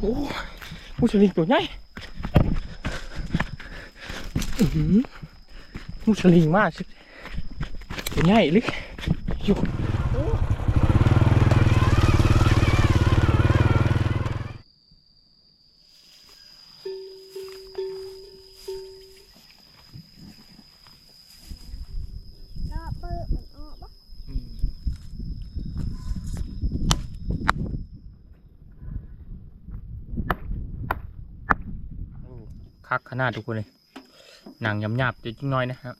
โอ้ยมูสลิงตัวใหญ่มูสลิงมากสิตัวใหญ่ลึกอยู่ นาดทุกคนเลยหนังยำหยาบๆจะจิ้งน้อยนะครับ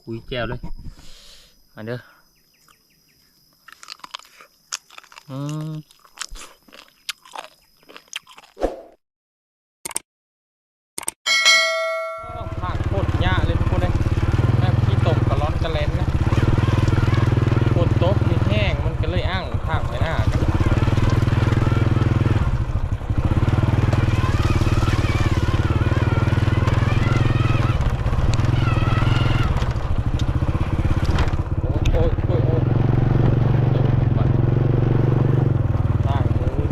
คุยแจวเลยมาเด้ออืมโอ้ทางโคตรยากเลยทุกคนเลยแม่พี่ตกกระร้อนกระเลนนะฝนตกมีแห้งมันก็เลยอ้างทางไปหน้ากัน โอ้ยโอ้ยโอ้ยเดี๋ยวก่อนล่างมือ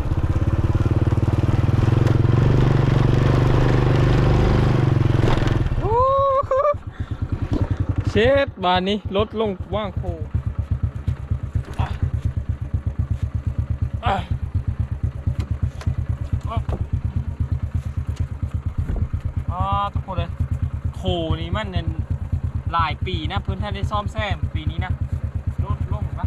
โอ้โหเช็ด บานนี้ลดลงว่างโคอะอะอะอ่าทุกคนเลยโคนี่มันเนี่ยหลายปีนะพื่อนท่านได้ซ่อมแซมปีนี้นะลดลงปะ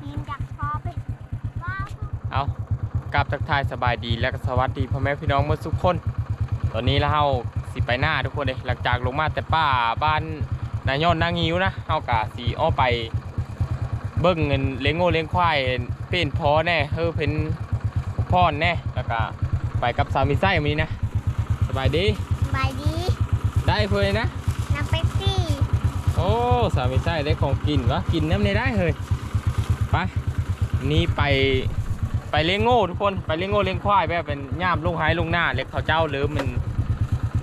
ทีมจากพอไปเอากราบทักทายสบายดีและสวัสดีพ่อแม่พี่น้องเมื่อทุกคน ตอนนี้แล้วเฮาสิไปหน้าทุกคนเลยหลังจากลงมาแต่ป้าบ้านนายยอดนางงิ้วนะเฮากะสีอ้อไป เบิ้งเงินเลี้ยงโง่เลี้ยงควายเป็นพอแน่เฮ้อเป็นพ่อแน่แล้วก็ไปกับสามีไส้มีนะสบายดีสบายดี ได้เพื่อนนะน้ำเป๊ปซี่โอ้สามีไส้ได้ของกินวะกินน้ำในได้เฮ้ยไปนี่ไป ไปเลี้ยงโง่ทุกคนไปเลี้ยงโง่เลี้ยงควายแบบเป็นย่ามลงหายลงหน้าเล็กเขาเจ้าหรือมัน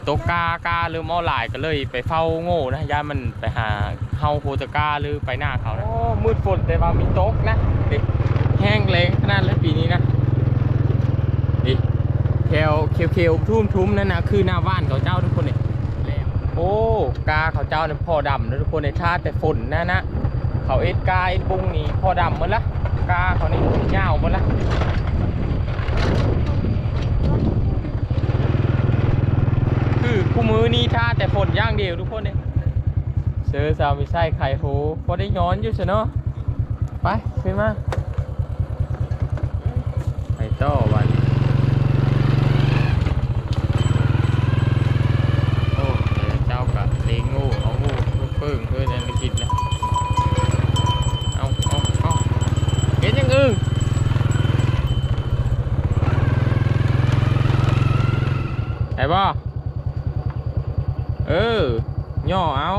ตกกากาหรือมอหลายก็เลย ไปเฝ้าโง่นะย่ามันไปหาเฮาโคตะกาหรือไปหน้าเขานะโอ้มืดฝนแต่ว่ามีตกนะดิแห้งแล้งขนาดเลยปีนี้นะดิแถวเขียวๆทุ่มนั่นนะคือหน้าบ้านเขาเจ้าทุกคนเนี่ยโอ้กาเขาเจ้าเนี่ยพ่อดำนะทุกคนในชาติแต่ฝนนะนะเขาเอ็ดกาเอ็ดบุ้งนี่พ่อดำหมดละ กาเขานี่เงาวหมดละคือคู่มือนี่ท่าแต่ฝนย่างเดียวทุกคนเนี่ยเสือสาวไม่ใช่ไข่โหพอได้ย้อนอยู่ใช่เนาะไปขึ้นมาไปต่อวัน เออย่อเอา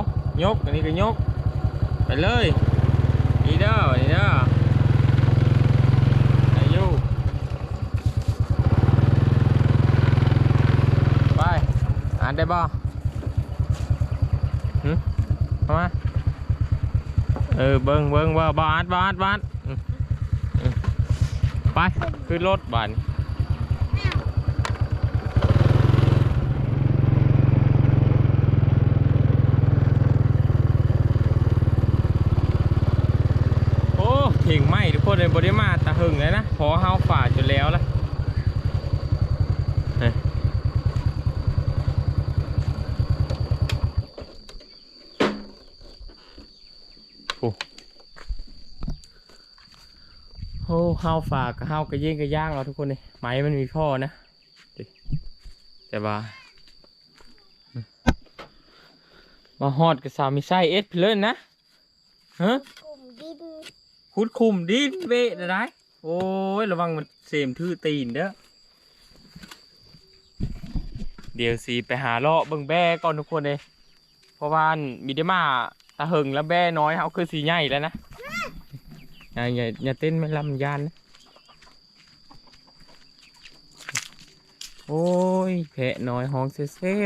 ยกอันนี้ก็ยกไปเลยนี่เด้อนี่เด้อไอ้อยูไปอ่านได้บ่ เข้ามาเออเบิ้งเบิ้งว่าบาดบาดบาดอืมอืมไปขึ้นรถบานโอ้เข่งไหมทุก คนเลยบริมาตะหึงเลยนะพอเฮาฝ่าจนแล้วละเฮ้ยโอ้ห้าฝากกับห้ากระเย่งกระย่างเราทุกคนเลยไม้มันมีพ่อนะแต่ว่ามาฮอดกับสามีไส้เอสเพลินนะฮะ คุดคุมดินเวะได้โอ้ย ระวังมันเสียมทื่อตีนเด้อเดี๋ยวสีไปหาเลาะเบิ่งแบ่ก่อนทุกคนเลยเพราะว่ามีได้มาตาเหิงแล้วแบ่น้อยเขาคือสีใหญ่แล้วนะอย่าอย่าอย่เต้นไม่ลำยานนะโอ้ยแพะน้อยห้องเซ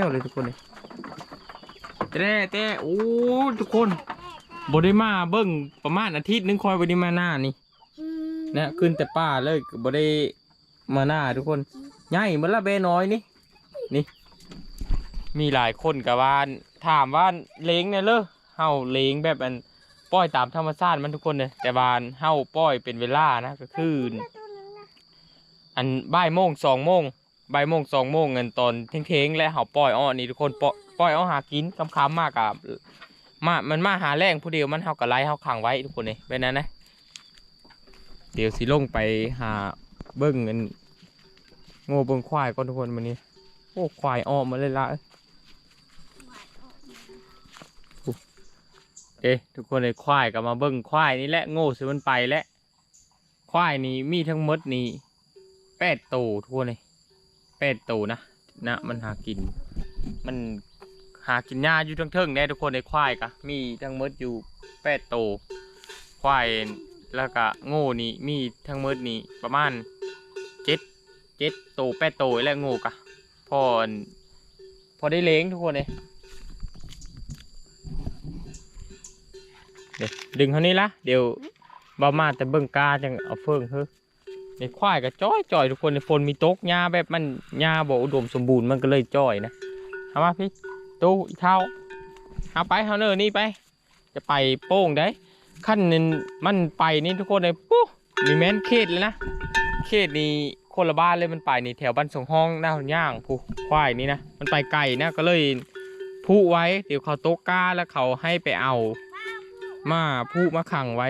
ลเลยทุกคนเลยเต้เต้โอ้ทุกคน บได้มาเบิ้งประมาณอาทิตย์หนึงคอยบได้มาหน้านี่อืมเนี่ยขึ้นแต่ป่าเลยก็บ่ได้มาหน้าทุกคนใหญ่เหมือนละเบน้อยนี่นี่ มีหลายคนกับว่าถามว่าเลี้ยงเนี่ยเลยเฮาเลี้ยงแบบอันปล่อยตามธรรมชาติมันทุกคนเลยแต่บานเฮาปล่อยเป็นเวลานะก็คือตัวนึงนะอันบ่ายโมงสองโมงบ่ายโมงสองโมงเงินตอนเท้งๆและเฮาปล่อยอ้อนี่ทุกคนปล่อยปล่อยอ้อหากินคำคำๆมากกับ มา มันมาหาแรงผู้เดียวมันเฮาก็ไล่เฮาขังไว้ทุกคนเลยเป็นนั้นนะ เดี๋ยวสิลงไปหาเบิ้งเงินโง่เบิ้งควายก่อนทุกคนวันนี้ โอ้ควายออมมาเลยละเอ๊ะทุกคนเลยควายก็มาเบิ้งควายนี่แหละโง่สิมันไปแล้วควายนี่มีทั้งมดนี่แปดตัวทุกคนเลยแปดตัวนะนะมันหากิน มัน หากินหญ้าอยู่ทั้งเทิงๆได้ทุกคนในควายก็มีทั้งมดอยู่แปดโตวควายแล้วก็โง่นี่มีทั้งมดนี่ประมาณเจ็ดเจ็ดตัวแปดโตวแล้วโง่กะพอพอได้เลี้ยงทุกคนเลยเดี๋ยวดึงเท่านี้ละเดี๋ยวบามาแต่เบิ่งกาจังเอาเฟิงเฮ้ในควายก็จ้อยจ่อยทุกคนในฝนมีตกหญ้าแบบมันหญ้าบ่อุดมสมบูรณ์มันก็เลยจ้อยนะเอามาพี่ ตู้อีเท้าเอาไปเอาเนอนี่ไป จะไปโป้งได้ขั้นนึงมันไปนี่ทุกคนเลยปุ๊บมีแม่นเขตเลยนะ เขตนี้คนละบ้านเลยมันไปนี่แถวบ้านสองห้องหน้าหนย่างผู้ควายนี่นะมันไปไกลนะก็เลยผูไว้เดี๋ยวเขาตกกาแล้วเขาให้ไปเอา มาพูมาขังไว้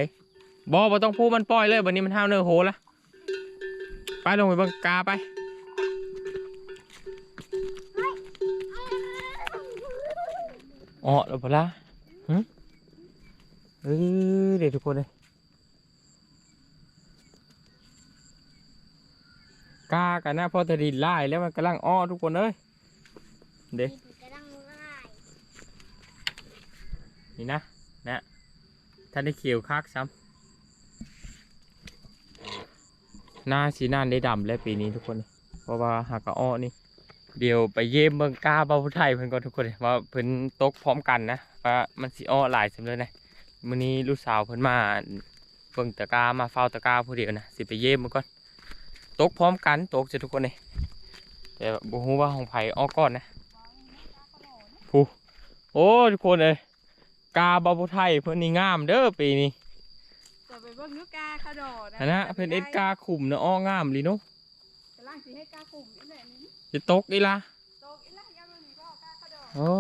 บอบ่ต้องพูมันปล่อยเลยวันนี้มันห้าวเนื้อโหละไปลงไปบังกาไป อ๋อแล้วพอละหึเออเดี๋ยวทุกคนเลยกากันนะพอจะดินไล่แล้วมันกำลังอ้อทุกคนเอ้ยเด็กนี่นะนะท่านได้เขียวคักซ้ำหน้าสีหน้าได้ดำแล้วปีนี้ทุกคน เพราะว่าหากอ้อนี่ เดี๋ยวไปเยี่ยมเมืองกาเบาผู้ไทยเพิ่นก่อนทุกคนเลยว่าเพิ่นตกพร้อมกันนะว่ามันสิอ้อหลายสำเลยนะมื้อนี้ลูกสาวเพิ่นมาเบิ่งตะกร้ามาเฝ้าตะกร้าผู้เดียวนะสิไปเยี่ยมมันก่อนตกพร้อมกันตกจะทุกคนเลยแต่บ่ฮู้ว่าของไผอ้อก่อนนะผู้โอ้ทุกคนเลยกาบาบุไทยเพิ่นนี่งามเด้อปีนี้จะไปเบิ่งนุกกาเขาดอกอันนะเพิ่นเอ็ดกาขุมเนาะอ้องามลีเนาะกำลังสิให้กาปุ่มนี่แหละนี่ จะตกอีล่ะโตกอีหล่ะยังบ่มีบ่กาเขาดอกโอ้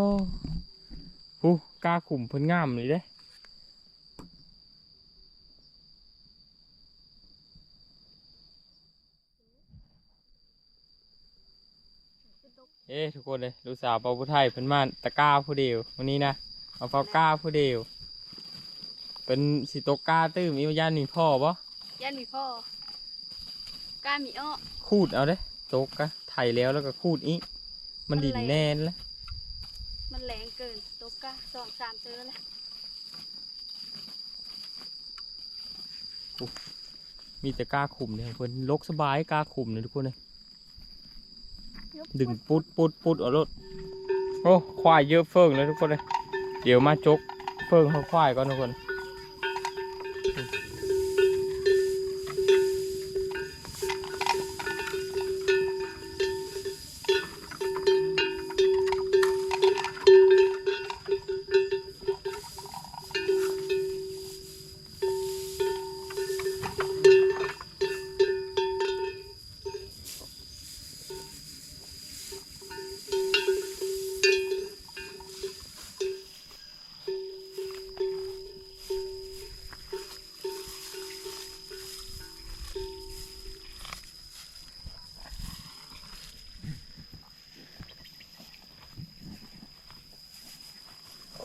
ผู้กาขุมเพิ่นงามเลยเด้เอ้ทุกคนเลยลูกสาวบาบุไทยเพิ่นมาตะกร้าผู้เดียววันนี้นะมาเฝ้ากาผู้เดียวเป็นสิตกกาตื้มอีวายันมีพ่อบ่ยันมีพ่อกามีอ้อคูดเอาเด้ตกกะไถแล้วแล้วก็คูดอีกมันดินแน่นแล้วมันแรงเกินโตกกาสองสามเตือละมีแต่กล้าขุมเนี่ยเพิ่นลกสบายกล้าขุมเนี่ยทุกคนเลยๆดึงปุดปุดปุดเอารถโอ้ควายเยอะเฟิงเลยทุกคนเลยเดี๋ยวมาจกเฟิงเขาควายก่อนทุกคน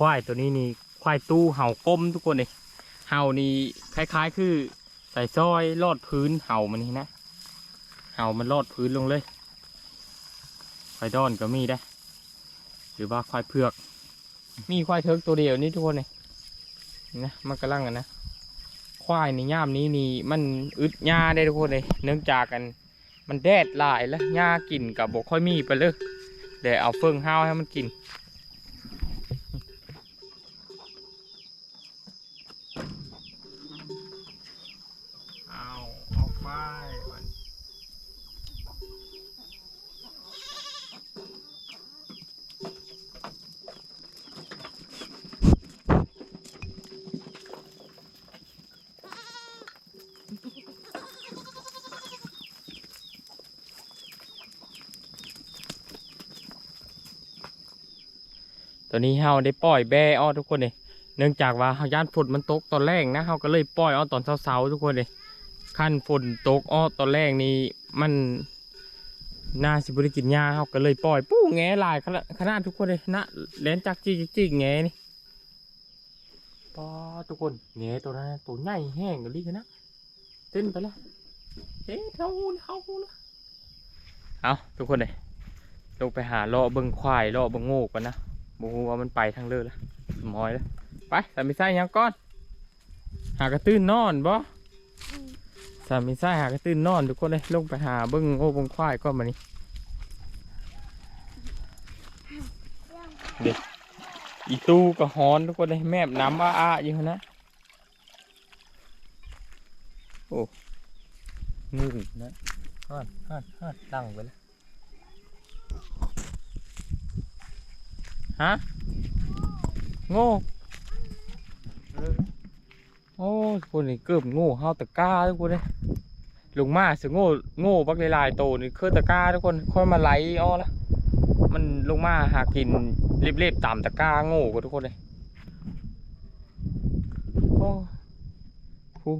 ควายตัวนี้นี่ควายตู้เห่าก้มทุกคนเลยเห่านี่คล้าย ๆ คือใส่ซอยลอดพื้นเห่ามันนี่นะเห่ามันลอดพื้นลงเลยควายดอนก็มีได้ หรือว่าควายเผือก มีควายเทิกตัวเดียวนี่ทุกคนเลยนี่นะมันกำลังกันนะควายในย่ามนี้นี่มันอึดหญ้าได้ทุกคนเลยเนื่องจากกัน มันแดดหลายแล้วหญ้ากินกับบกค่อยมีไปเลยเดี๋ยวเอาเฟืองห้าวให้มันกิน เอา มัน ตอ นนี้เฮาได้ปล่อยแบ่อ้อทุกคนเลยเนื่องจากว่าเฮาย่านฝนมันตกตอนแรกนะเฮาก็เลยปล่อยอ้อตอนเช้าๆทุกคนเลยขั้นฝนตกอ้อตอนแรกนี่มันน่าสิบริกินหญ้าเฮาก็เลยปล่อยปู้แงหลายขนาดขนาดทุกคนเลยนะเลนจักจีจิกแงนี่ปอทุกคนแงตัวนั้นตัวใหญ่แห้งกะลีกันนะเต้นไปแล้วเอ๊ะเท่าเท่าละเอาทุกคนเลยลงไปหาเลาะเบิ่งควายเลาะเบิ่งโง่กันนะ บูว่ามันไปทางเลือล้วมอยแล้วไปสามีไส้ยังก้อน หากระตื้นนอนบ่สามีไส้หากระตื้นนอนทุกคนเลยลงไปหาเบิ้งโอ้บงควายก้อนมานี่เด็กอีตู้กับฮอนทุกคนเลยแมบน้ำอ้าอ้าอยู่นะโอ้งูนะฮัดฮัดฮัดตั้งไปแล้ว ฮะโง่โอ้คนนี่เกือบโง่เฮาตะก้าทุกคนเลยลุงมาสิโง่โง่บักลายโตนี่คือตะก้าทุกคนค่อยมาไหลอ้อละมันลงมาหากินเรียบๆตามตะก้าโง่กว่าทุกคนเลยโอ้หู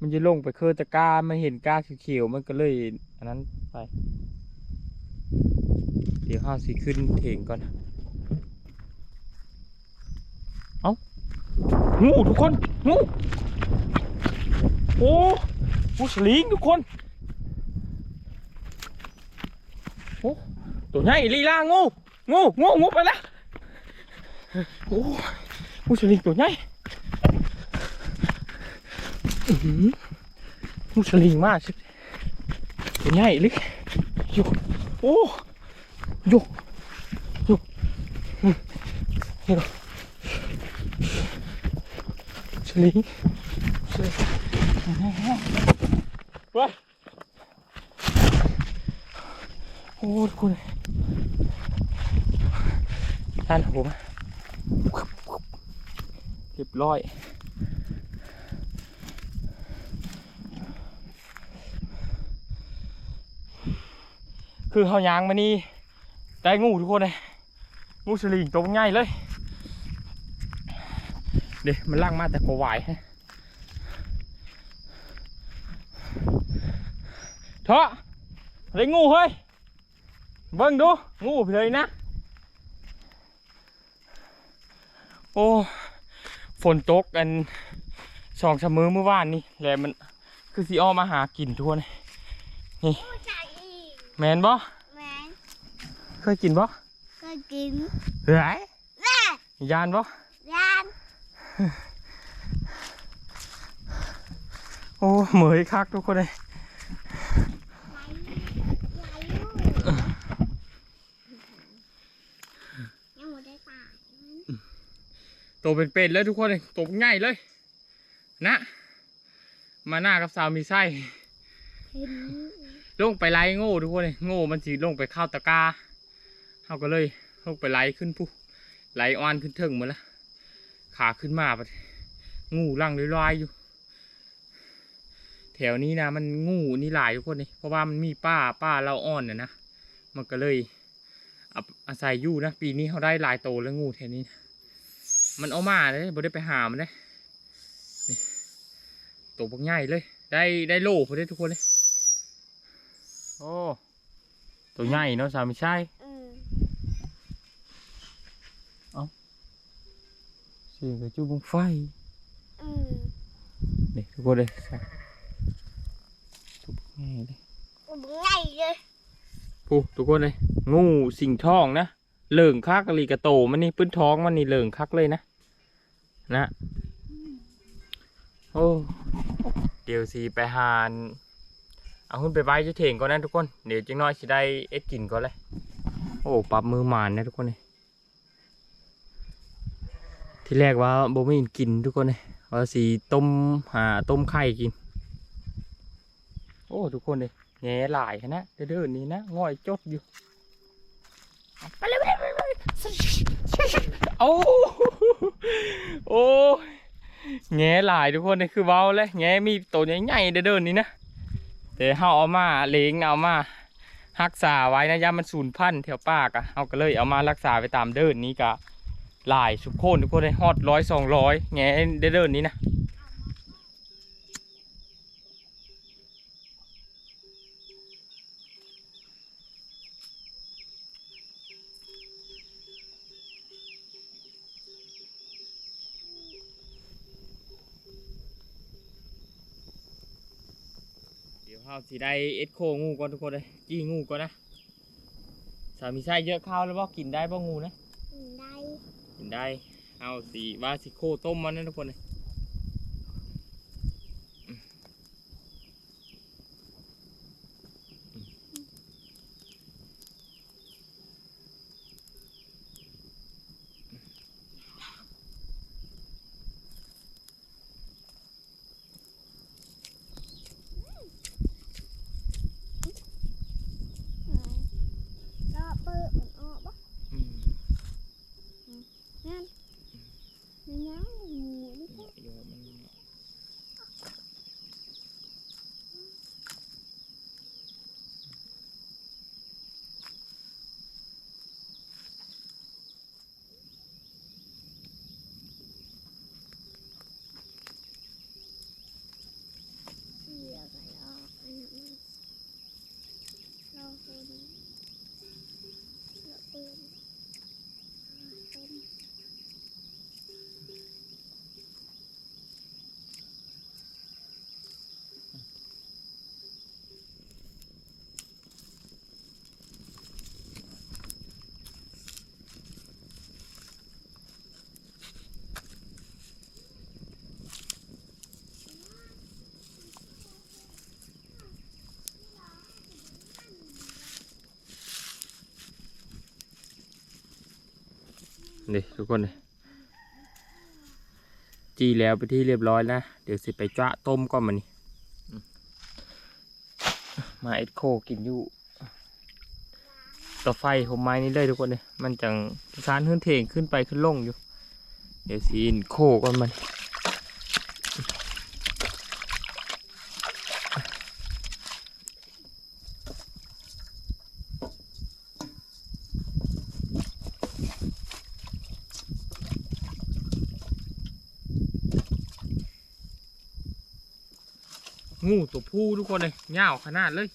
มันจะลงไปคือตะก้ามันเห็นก้าเขียวๆมันก็เลย อันนั้นไป เดี๋ยวข้าสิขึ้นเถงก่อน งูทุกคนงูโอ้งูสลิงทุกคนโอ้ตัวใหญ่ลีลางูงูงูงูไปแล้วโอ้งูสลิงตัวใหญ่งูสลิงมากสิตัวใหญ่ลิโยโอ้โยโยอืมนี่ก็สลิงส ลิงว้าโอ้ทุกคนท่านผมเรียบร้อยคือเขายางมานี่ได้งูทุกคนเลยงูสลิงตัวใหญ่เลย เดี๋ยวมันล่างมาแต่กวายฮะเถอะได้งูเฮ้ยเบิ่งดูงูไปเลยนะ โอ้ฝนตกกันสองชะมือเมื่อวานนี่แหละมันคือสีออมาหากินทุกคนนี่ผู้ชายอีกแมนบ่แมนเคยกินบ่ก็กินเฮ้ยแม่ยานบ่ยาน โอ้เหมยคักทุกคนเลยไหลไหลลูกยังไม่ได้ตายตัวเป็นเลยทุกคนเลยตัวง่ายเลย นะ มาหน้ากับสาวมีไส้ลงไปไล่โง่ทุกคนเลยโง่มันสีลงไปข้าวตะก้าเขาก็เลยลงไปไล่ขึ้นผู้ไล่อ้อนขึ้นเทิงหมาแล้ว ขาขึ้นมาปะงูร่างลอยๆอยู่ แถวนี้นะมันงูนี่หลายทุกคนเลยเพราะว่ามันมีป้าป้าเราอ้อนน่ะนะมันก็เลยอาศัยอยู่นะปีนี้เขาได้ลายโตแล้วงูแถวนี้นะมันเอามาเลยบ่ได้ไปหามันเลยนี่ตัวบักใหญ่เลย ได้ได้โล่พอได้ทุกคนเลยโอ้ตัวใหญ่เนาะสามีใช่ เสียงกระจุบงไฟอืมนี่ทุกคนเลยตัวง่ายเลยอุ้มไงเลยพูทุกคนเลยงูสิงทองนะเหลิงคักกะลีกระโตมันนี่ปื้นท้องมันนี่เหลิงคักเลยนะนะโอ้เดี๋ยวสิไปหานเอาขึ้นไปไว้จะเถงก่อนนะทุกคน เดี๋ยวจังน้อยสิได้เอ็ดกินก่อนเลย โอ้ปรับมือหมานนะทุกคนเลย ที่แรกว่าโบไม่กินทุกคนเลยว่าสีต้มหาต้มไข่กิน โอ้ทุกคนเลยแง่หลายนะเด้อๆนี่นะง่อยจดอยู่ไปเลยไปเลยโอ้โอ้แง่หลายทุกคนเลยคือเว้าเลยแง่มีตัวใหญ่ๆเด้อๆนี่นะแต่เฮาเอามาเลี้ยงเอามารักษาไว้นะยามันสูญพันธุ์แถวปากอะเฮาก็เลยเอามารักษาไว้ตามเดินนี้กะ หลายสุกโคนทุกคนเลยฮอดร้อยสองร้อยแงเด้อๆนี้นะเดี๋ยวเราสิได้เอ็ดโคงูก่อนทุกคนเลยจี้งูก่อนนะสามีไส้เยอะข้าวแล้วบ่กินได้บ่งูนะ ได้เอาสีวาสิโคต้มมันนะทุกคนเลย嗯แล้วเปิดมันออกปะ อืม นั่นมันยังหมูนี่ เหมาะอยู่มัน เสียไปออกอันนั้นเราเป็นเราเป็นเป็น นี่ทุกคนเลยจีแล้วไปที่เรียบร้อยนะ เดี๋ยวสิไปจ้าต้มก่อนมันนี่มาเอ็ดโคกินอยู่ต่อไฟผมไม้นี่เลยทุกคนเลยมันจังสานขึ้นเทงขึ้นไปขึ้นลงอยู่ เดี๋ยวสีนโคก่อนมัน งูตัวผู้ทุกคนเลยยาวขนาดเลย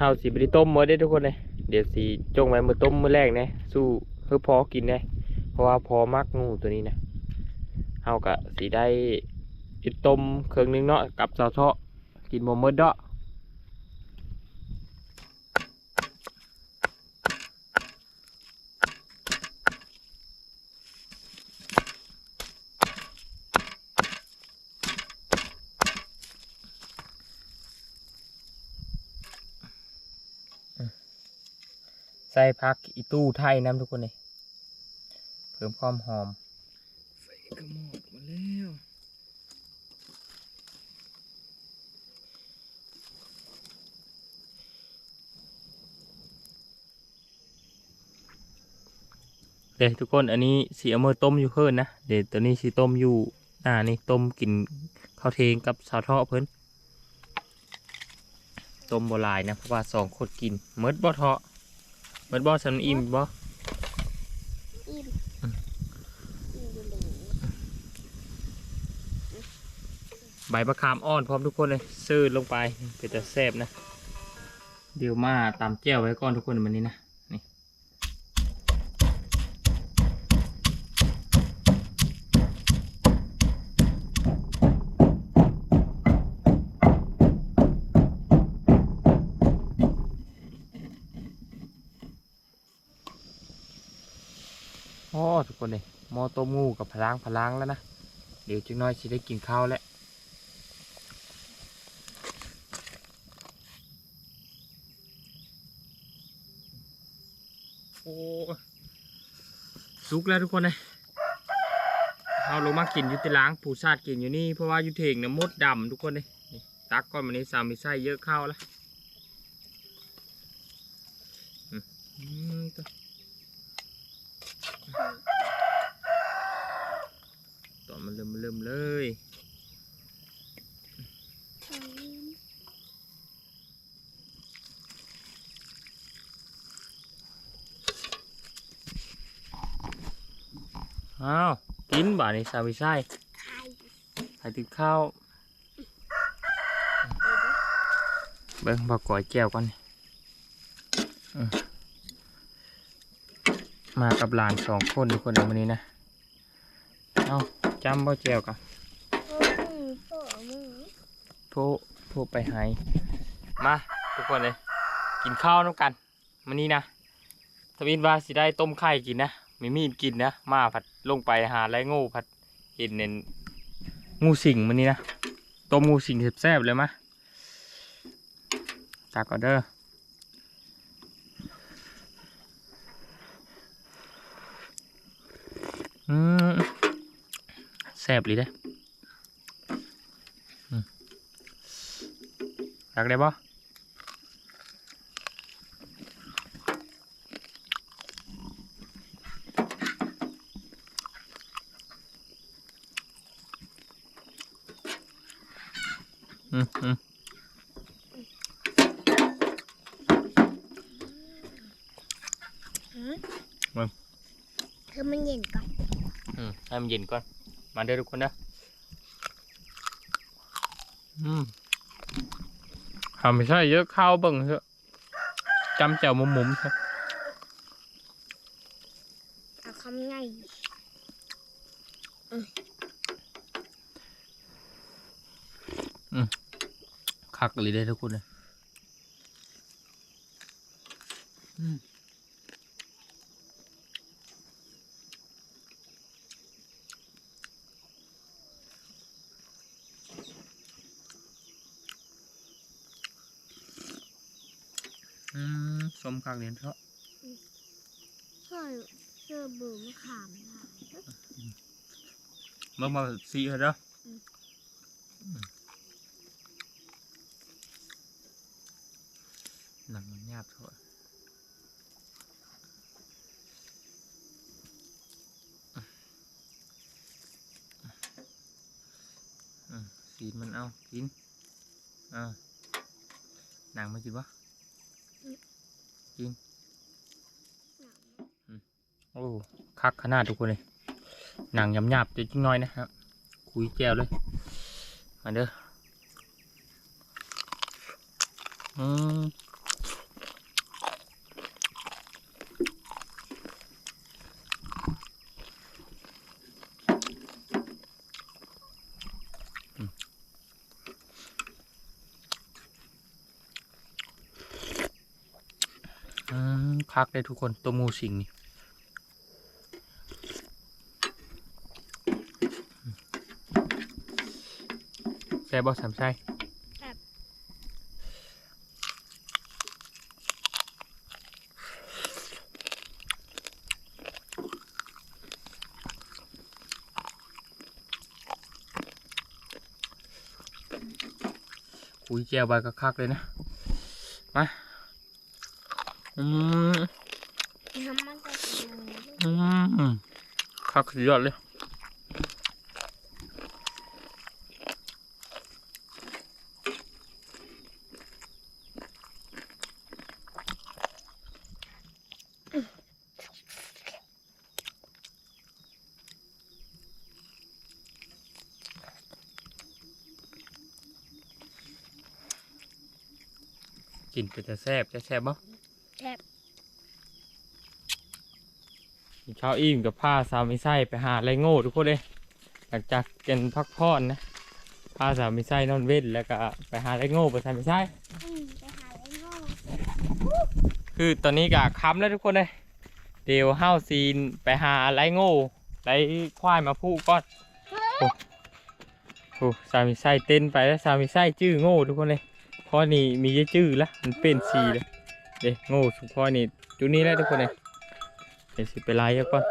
เฮาสิบริต้มมือได้ทุกคนเลยเดี๋ยวสีจงไว้มือต้มมือแรกนะสู้เพื่อพอกินนะเพราะว่าพอมักงูตัวนี้นะเฮากะสีได้ต้มเครื่องนึงเนาะกับซอสเทาะกินบ่หมดเดาะ พักอีตู้ไทยน้ำทุกคนเลยเพิ่มความหอมไฟกระหมอกมาแล้วเดี๋ยวทุกคนอันนี้สีเอามือต้มอยู่เพิ่นนะเดี๋ยวตัวนี้สีต้มอยู่อ่านี่ต้มกินข้าวเทงกับสาวเทาะเพิ่นต้มบหลายนะเพราะว่าสองคนกินเมิดบ่เทาะ เมิดบ่สันอิ่มบ่อิ่มอืมอิ่มอยู่เลยใบมะขามอ่อนพร้อมทุกคนเลยซื้อลงไปเป็นแต่แซ่บนะ เดี๋ยวมาตามแจ้วไว้ก่อนทุกคนวันนี้นะ คนเลยหม้อต้มงูกับพลางพลางแล้วนะ เดี๋ยวจังน้อยสิได้กินข้าวแล้วโอ้สุกแล้วทุกคนเลยเอาลงมากินอยุติล้างผูชาติกินอยู่นี่เพราะว่าอยุเทงนี่ยมดดำทุกคนเลยตักก้อนมันนี้สามมีไส้เยอะข้าแล้วอืมอืมตัวตอนมันเริ่มเริ่มเลย อืม อ้าวกิ นบ่านี่สามมีไส้ไข่ใส่ถึงข้าวเบิ้งบอกก่อยแก้วก่อนนี่อืมมากับหลานสองคนทุกคนในวันนี้นะ เอาจำบ่แก้วกันโอ้ยโอ้มือโทรโทรไปใหายมาทุกคนเลย กินข้าวน้ำกันวันนี้นะทวินว่าสิได้ต้มไข่กินนะ มีมีดกินนะมาผัดลงไปหาไรง่ผัดเห็นเน้นงูสิงมันนี้นะต้มงูสิงแซ่บๆเลยมะตักก่อนเด้อแซ่บเลยเด้ออืมตักได้ปะ เธอมันเย็นก่อนอืมให้มันเย็นก่อน มาเด้อทุกคนนะอืมทำไม่ใช่เยอะข้าวเบิ่งเถอะจำแจ่วมุมมุมๆเถอะเอาคำไงคักเลยได้อทุกคนเลยอืมอืมสมคักเรียนเถอะ เชื่อเชื่อเบื่อมะขามได้ เมื่อมาสีเหรออืมหนังมันหยาบเถอะอืมสีมันเอา กินเอาหนังมากินวะกิน โอ้ คักขนาดทุกคนเลย หนังหยาบๆจะจิ้งน้อยนะครับคุยแจวเลย มาเด้ออืมคักเลยทุกคนตัวมูสิงนี่ แซ่บบอสามไส้อุ้ยแจวใบกระคักเลยนะ มา อืมอืมคักสุยอดเลย กินเป็นจะแซ่บจะแซ่บบ่แซ่บกินข้าวอิ่มกับผ้าสาวไม่ไส้ไปหาไรโง่ทุกคนเลยหลังจากกินพักผ่อนนะผ้าสาวไม่ไส้นอนเว้นแล้วก็ไปหาไรโง่ไปสาวไม่ไส้อืมไปหาอะไรโง่คือตอนนี้ก็ค้ำแล้วทุกคนเลยเดี๋ยวห้าวซีนไปหาไรโง่ไรควายมาพูก่อนโอ้โหสาวไม่ไส้เต้นไปแล้วสาวไม่ไส้จื้อโง่ทุกคนเลย ข้อนี้มีจะจื้อละมันเป็นสีเลยเด็โง่สุดข้อนี้จุดนี้แล้วทุกคนเลยเดี๋ยวสิไปไล่เอาก่อน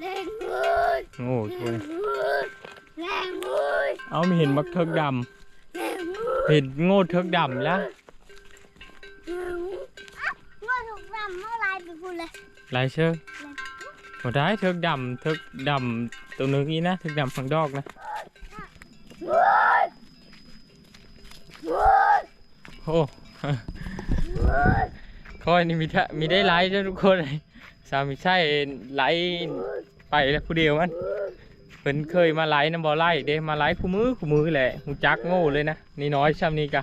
แรงเลยโง่ทุกคนเลยแรงเลยเอาไม่เห็นมักเทิกดแรงเลยำเห็นโง่เทิกดำแล้วงอถูกรำเมื่อไรไปพูดเลยลายเชื่อห มดได้เทิกดำเทิกดำตัวนึงอีนะเทิกดำฟังดอกนะโอ้คอยนี่มีทมีได้ไลฟ์ด้วยทุกคนเลยสามีใช่ไลฟ์ไปแล้วผู้เดียวมันเพิ่นเคยมาไลฟ์น้ำบอไลฟ์เด้มาไลฟ์คู่มือคู่มือแหละหูจักโง่เลยนะนี่น้อยช่ำนี้กะ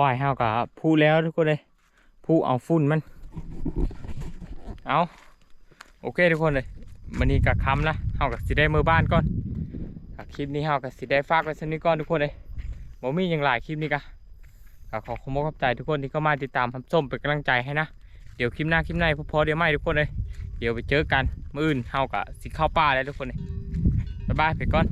ควายห้ากับผู้แล้วทุกคนเลยผู้เอาฝุ่นมันเอาโอเคทุกคนเลยมันนี้กับคำละเฮากับสิได้มือบ้านก่อนคลิปนี้เฮาก็สิได้ฝากไว้สนิทก่อนทุกคนเลยบ่มีอย่างหลายคลิปนี้กะก็ขอขอบคุณขอบใจทุกคนที่เข้ามาติดตามรับชมเป็นกำลังใจให้นะเดี๋ยวคลิปหน้าคลิปในพอเดี๋ยวไม่ทุกคนเลยเดี๋ยวไปเจอกันมื้ออื่นเฮาก็สิเข้าป่าแล้วทุกคนเลยบ๊ายบายไปก่อน